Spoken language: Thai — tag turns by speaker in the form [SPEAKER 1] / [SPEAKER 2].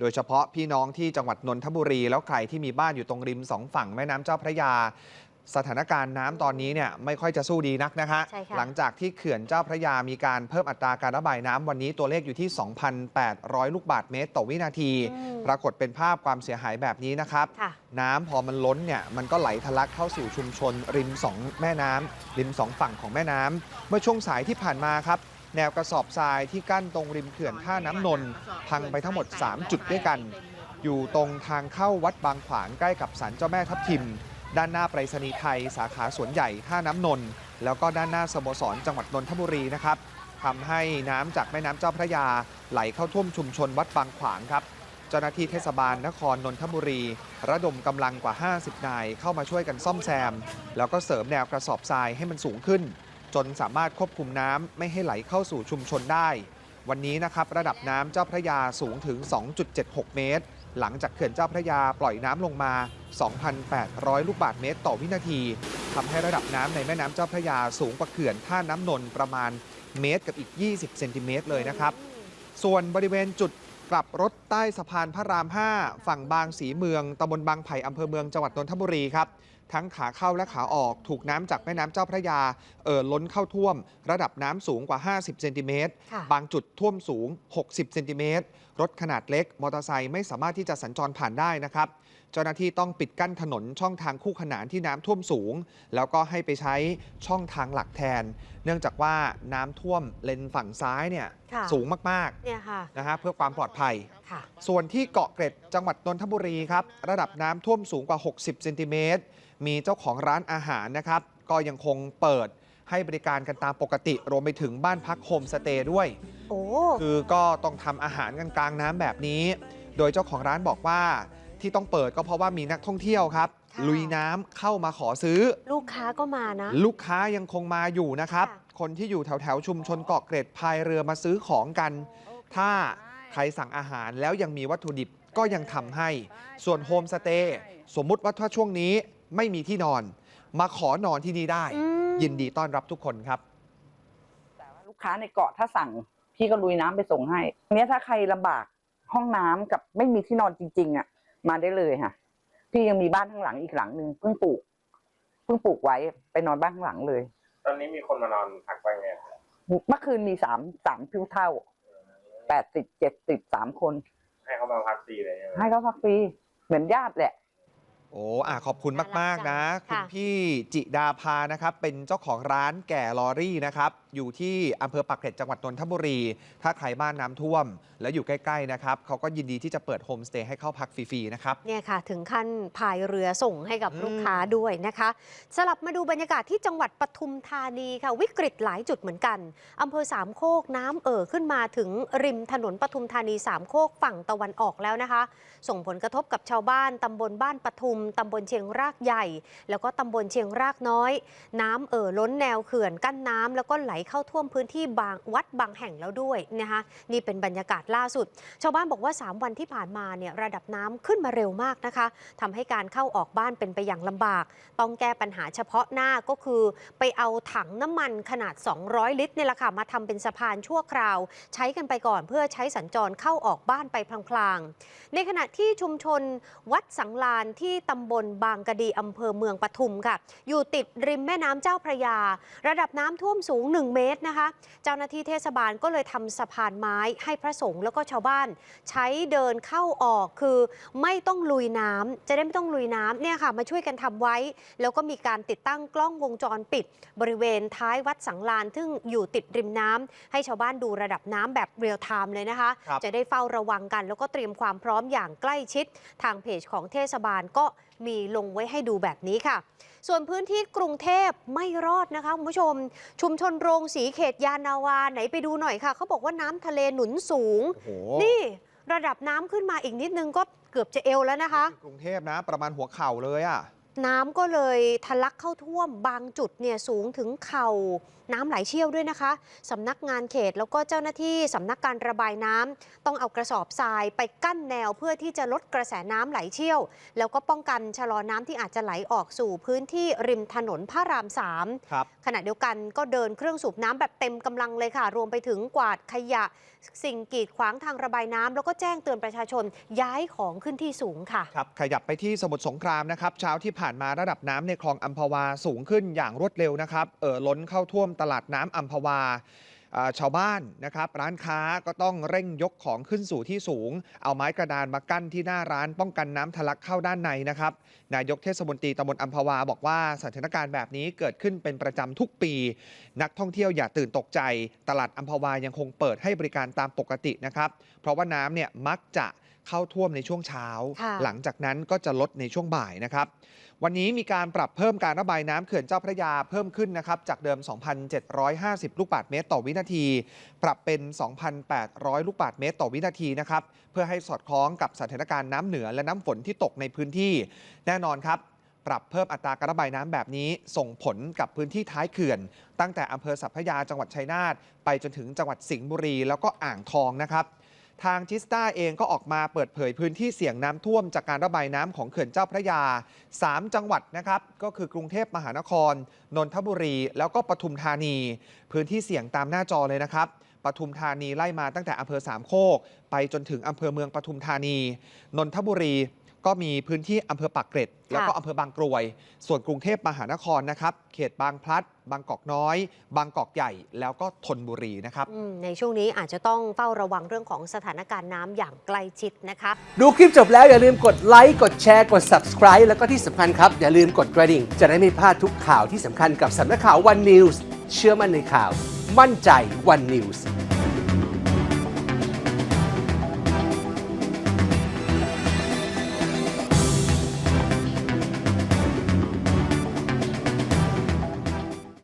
[SPEAKER 1] โดยเฉพาะพี่น้องที่จังหวัดนนทบุรี แล้วใครที่มีบ้านอยู่ตรงริมสองฝั่งแม่น้ำเจ้าพระยา สถานการณ์น้ำตอนนี้เนี่ยไม่ค่อยจะสู้ดีนักนะคะ
[SPEAKER 2] ใช่ค่ะ
[SPEAKER 1] หลังจากที่เขื่อนเจ้าพระยามีการเพิ่มอัตราการระบายน้ำวันนี้ตัวเลขอยู่ที่ 2,800 ลูกบาศก์เมตรต่อวินาที
[SPEAKER 2] อืม
[SPEAKER 1] ปรากฏเป็นภาพความเสียหายแบบนี้นะครับ
[SPEAKER 2] ค่ะ
[SPEAKER 1] น้ำพอมันล้นเนี่ยมันก็ไหลทะลักเข้าสู่ชุมชน ริมสองแม่น้ำริมสองฝั่งของแม่น้ำเมื่อช่วงสายที่ผ่านมาครับ แนวกระสอบทรายที่กั้นตรงริมเขื่อนท่าน้ำนนท์พังไปทั้งหมด 3 จุดด้วยกัน อยู่ตรงทางเข้าวัดบางขวางใกล้กับศาลเจ้าแม่ทับทิม ด้านหน้าไปรษณีย์ไทย สาขาสวนใหญ่ท่าน้ำนนท์แล้วก็ด้านหน้าสโมสรจังหวัดนนทบุรีนะครับทำให้น้ำจากแม่น้ำเจ้าพระยาไหลเข้าท่วมชุมชนวัดบางขวางครับเจ้าหน้าที่เทศบาลนครนนทบุรี ระดมกำลังกว่า 50 นายเข้ามาช่วยกันซ่อมแซม แล้วก็เสริมแนวกระสอบทรายให้มันสูงขึ้น จนสามารถควบคุมน้ำไม่ให้ไหลเข้าสู่ชุมชนได้ วันนี้นะครับระดับน้ำเจ้าพระยาสูงถึง 2.76 เมตร หลังจากเขื่อนเจ้าพระยาปล่อยน้ำลงมา 2,800 ลูกบาศก์เมตรต่อวินาทีทำให้ระดับน้ำในแม่น้ำเจ้าพระยาสูงกว่าเขื่อนท่าน้ำนนท์ประมาณเมตรกับอีก 20 เซนติเมตรเลยนะครับ ส่วนบริเวณจุดกลับรถใต้สะพานพระราม 5 ฝั่งบางสีเมืองตำบลบางไผ่อำเภอเมืองจังหวัดนนทบุรีครับ ทั้งขาเข้าและขาออกถูกน้ำจากแม่น้ำเจ้าพระยาเอ่อล้นเข้าท่วม ระดับน้ำสูงกว่า 50 เซนติเมตร
[SPEAKER 2] ค่ะ
[SPEAKER 1] บางจุดท่วมสูง 60 เซนติเมตร รถขนาดเล็ก มอเตอร์ไซค์ไม่สามารถที่จะสัญจรผ่านได้นะครับ เจ้าหน้าที่ต้องปิดกั้นถนนช่องทางคู่ขนานที่น้ำท่วมสูง แล้วก็ให้ไปใช้ช่องทางหลักแทน เนื่องจากว่าน้ำท่วมเลนฝั่งซ้ายเนี่ย
[SPEAKER 2] ค่ะ
[SPEAKER 1] สูงมาก
[SPEAKER 2] เนี่ยค่ะ
[SPEAKER 1] ๆนะฮะเพื่อความปลอดภัย
[SPEAKER 2] ค่ะ
[SPEAKER 1] ส่วนที่เกาะเกร็ดจังหวัดนนทบุรีครับระดับน้ำท่วมสูงกว่า 60เซนติเมตรมีเจ้าของร้านอาหารนะครับก็ยังคงเปิดให้บริการกันตามปกติ รวมไปถึงบ้านพักโฮมสเตย์ด้วย
[SPEAKER 2] โอ้
[SPEAKER 1] คือก็ต้องทำอาหารกันกลางน้ำแบบนี้ โดยเจ้าของร้านบอกว่าที่ต้องเปิดก็เพราะว่ามีนักท่องเที่ยวครับ
[SPEAKER 2] ค่ะ
[SPEAKER 1] ลุยน้ำเข้ามาขอซื้อ
[SPEAKER 2] ลูกค้าก็มานะ
[SPEAKER 1] ลูกค้ายังคงมาอยู่นะครับ
[SPEAKER 2] ค่ะ
[SPEAKER 1] คนที่อยู่แถวแถวๆชุมชนเกาะเกร็ดพายเรือมาซื้อของกัน ถ้า ใครสั่งอาหารแล้วยังมีวัตถุดิบก็ยังทำให้ ส่วนโฮมสเตย์สมมุติว่าถ้าช่วงนี้ไม่มีที่นอน มาขอนอนที่นี่ได้
[SPEAKER 2] อืม
[SPEAKER 1] ยินดีต้อนรับทุกคนครับ
[SPEAKER 3] แต่ว่าลูกค้าในเกาะถ้าสั่ง พี่ก็ลุยน้ำไปส่งให้อันเนี้ยถ้าใครลำบากห้องน้ำกับไม่มีที่นอนจริง ๆ อะ มาได้เลยค่ะ พี่ยังมีบ้านข้างหลังอีกหลังหนึ่งเพิ่งปลูกเพิ่งปลูกไว้ไปนอนบ้านข้างหลังเลย
[SPEAKER 4] ตอนนี้มีคนมานอนพักไปไง
[SPEAKER 3] เมื่อคืนมีสามสามพิวเท่า แปดสิบเจ็ดสิบสามคน
[SPEAKER 4] ให้เขามาพักฟรีเลยใช่ไหม
[SPEAKER 3] ให้เขาพักฟรีเหมือนญาติแหละ
[SPEAKER 1] โอ้อะขอบคุณมาก ๆ นะ
[SPEAKER 2] น่ารักจัง
[SPEAKER 1] คุณ
[SPEAKER 2] ค่ะ
[SPEAKER 1] พี่จิดาภานะครับ เป็นเจ้าของร้านแก่ลอรี่นะครับ อยู่ที่อำเภอปากเกร็ดจังหวัดนนทบุรี ถ้าใครบ้านน้ำท่วม แล้วอยู่ใกล้ ๆ นะครับ เขาก็ยินดีที่จะเปิดโฮมสเตย์ให้เข้าพักฟรีๆ นะครับ
[SPEAKER 2] เนี่ยค่ะ ถึงขั้นพายเรือส่งให้กับ
[SPEAKER 1] อืม
[SPEAKER 2] ลูกค้าด้วยนะคะ สลับมาดูบรรยากาศที่จังหวัดปทุมธานีค่ะ วิกฤตหลายจุดเหมือนกันอำเภอสามโคกน้ำเอ่อขึ้นมาถึงริมถนนปทุมธานีสามโคกฝั่งตะวันออกแล้วนะคะ ส่งผลกระทบกับชาวบ้านตำบลบ้านปทุมตำบลเชียงรากใหญ่ แล้วก็ตำบลเชียงรากน้อย น้ำเอ่อล้นแนวเขื่อนกั้นน้ำแล้วก็ไหลเข้าท่วมพื้นที่บางวัดบางแห่งแล้วด้วยนะคะนี่เป็นบรรยากาศล่าสุด ชาวบ้านบอกว่า 3 วันที่ผ่านมาเนี่ยระดับน้ำขึ้นมาเร็วมากนะคะทำให้การเข้าออกบ้านเป็นไปอย่างลำบาก ต้องแก้ปัญหาเฉพาะหน้าก็คือไปเอาถังน้ำมันขนาด 200 ลิตรเนี่ยแหละค่ะมาทำเป็นสะพานชั่วคราว ใช้กันไปก่อนเพื่อใช้สัญจรเข้าออกบ้านไปพลางๆ ในขณะที่ชุมชนวัดสังลานที่ตำบลบางกะดีอำเภอเมืองปทุมค่ะ อยู่ติดริมแม่น้ำเจ้าพระยา ระดับน้ำท่วมสูง 1 เมตรนะคะ เจ้าหน้าที่เทศบาลก็เลยทำสะพานไม้ให้พระสงฆ์แล้วก็ชาวบ้าน ใช้เดินเข้าออกคือไม่ต้องลุยน้ำจะได้ไม่ต้องลุยน้ำเนี่ยค่ะมาช่วยกันทำไว้ แล้วก็มีการติดตั้งกล้องวงจรปิด บริเวณท้ายวัดสังลานซึ่งอยู่ติดริมน้ำให้ชาวบ้านดูระดับน้ำแบบเรียลไทม์เลยนะคะ
[SPEAKER 1] ครับ
[SPEAKER 2] จะได้เฝ้าระวังกัน แล้วก็เตรียมความพร้อมอย่างใกล้ชิด ทางเพจของเทศบาลก็มีลงไว้ให้ดูแบบนี้ค่ะ ส่วนพื้นที่กรุงเทพไม่รอดนะคะคุณผู้ชม ชุมชนโรงสีเขตยานาวาไหนไปดูหน่อยค่ะเขาบอกว่าน้ำทะเลหนุนสูง
[SPEAKER 1] โอ้โห
[SPEAKER 2] นี่ระดับน้ำขึ้นมาอีกนิดนึงก็เกือบจะเอวแล้วนะคะ
[SPEAKER 1] กรุงเทพนะ ประมาณหัวเข่าเลยอะ
[SPEAKER 2] น้ำก็เลยทะลักเข้าท่วมบางจุดเนี่ยสูงถึงเข่า น้ำไหลเชี่ยวด้วยนะคะสำนักงานเขตแล้วก็เจ้าหน้าที่สำนักการระบายน้ำต้องเอากระสอบทรายไปกั้นแนวเพื่อที่จะลดกระแสน้ำไหลเชี่ยว แล้วก็ป้องกันชะลอน้ำที่อาจจะไหลออกสู่พื้นที่ริมถนนพระรามสาม
[SPEAKER 1] ครับ
[SPEAKER 2] ขณะเดียวกันก็เดินเครื่องสูบน้ำแบบเต็มกำลังเลยค่ะ รวมไปถึงกวาดขยะ สิ่งกีดขวางทางระบายน้ำแล้วก็แจ้งเตือนประชาชนย้ายของขึ้นที่สูงค่ะ
[SPEAKER 1] ครับขยับไปที่สมุทรสงครามนะครับเช้าที่ผ่านมาระดับน้ำในคลองอัมพวาสูงขึ้นอย่างรวดเร็วนะครับ เอ่อล้นเข้าท่วมตลาดน้ำอัมพวาอ่าชาวบ้านนะครับ ร้านค้าก็ต้องเร่งยกของขึ้นสู่ที่สูง เอาไม้กระดานมากั้นที่หน้าร้านป้องกันน้ำทะลักเข้าด้านในนะครับ นายกเทศมนตรีตำบลอัมพวาบอกว่าสถานการณ์แบบนี้เกิดขึ้นเป็นประจำทุกปี นักท่องเที่ยวอย่าตื่นตกใจ ตลาดอัมพวายังคงเปิดให้บริการตามปกตินะครับ เพราะว่าน้ำเนี่ยมักจะ เข้าท่วมในช่วงเช้า
[SPEAKER 2] ค่ะ
[SPEAKER 1] หลังจากนั้นก็จะลดในช่วงบ่ายนะครับ วันนี้มีการปรับเพิ่มการระบายน้ำเขื่อนเจ้าพระยาเพิ่มขึ้นนะครับ จากเดิม 2,750 ลูกบาศก์เมตรต่อวินาที ปรับเป็น 2,800 ลูกบาศก์เมตรต่อวินาทีนะครับ เพื่อให้สอดคล้องกับสถานการณ์น้ำเหนือและน้ำฝนที่ตกในพื้นที่ แน่นอนครับปรับเพิ่มอัตราการระบายน้ำแบบนี้ ส่งผลกับพื้นที่ท้ายเขื่อน ตั้งแต่อำเภอสัพพยาจังหวัดชัยนาทไปจนถึงจังหวัดสิงห์บุรี แล้วก็อ่างทองนะครับ ทางจิสตาเองก็ออกมาเปิดเผยพื้นที่เสี่ยงน้ำท่วมจากการระบายน้ำของเขื่อนเจ้าพระยา 3 จังหวัดนะครับ ก็คือกรุงเทพมหานคร นนทบุรี แล้วก็ปทุมธานี พื้นที่เสี่ยงตามหน้าจอเลยนะครับปทุมธานีไล่มาตั้งแต่อำเภอสามโคก ไปจนถึงอำเภอเมืองปทุมธานี นนทบุรี ก็มีพื้นที่อำเภอปากเกร็ด แล้วก็อำเภอบางกรวย ส่วนกรุงเทพมหานครนะครับ เขตบางพลัด บางกอกน้อย บางกอกใหญ่ แล้วก็ธนบุรีนะครับ
[SPEAKER 2] อืมในช่วงนี้อาจจะต้องเฝ้าระวังเรื่องของสถานการณ์น้ำอย่างใกล้ชิดนะคะ
[SPEAKER 5] ดูคลิปจบแล้วอย่าลืมกดไลค์ กดแชร์ กด subscribe แล้วก็ที่สำคัญครับ อย่าลืมกดกระดิ่ง จะได้ไม่พลาดทุกข่าวที่สำคัญกับสำนักข่าว One News เชื่อมั่นในข่าว มั่นใจ One News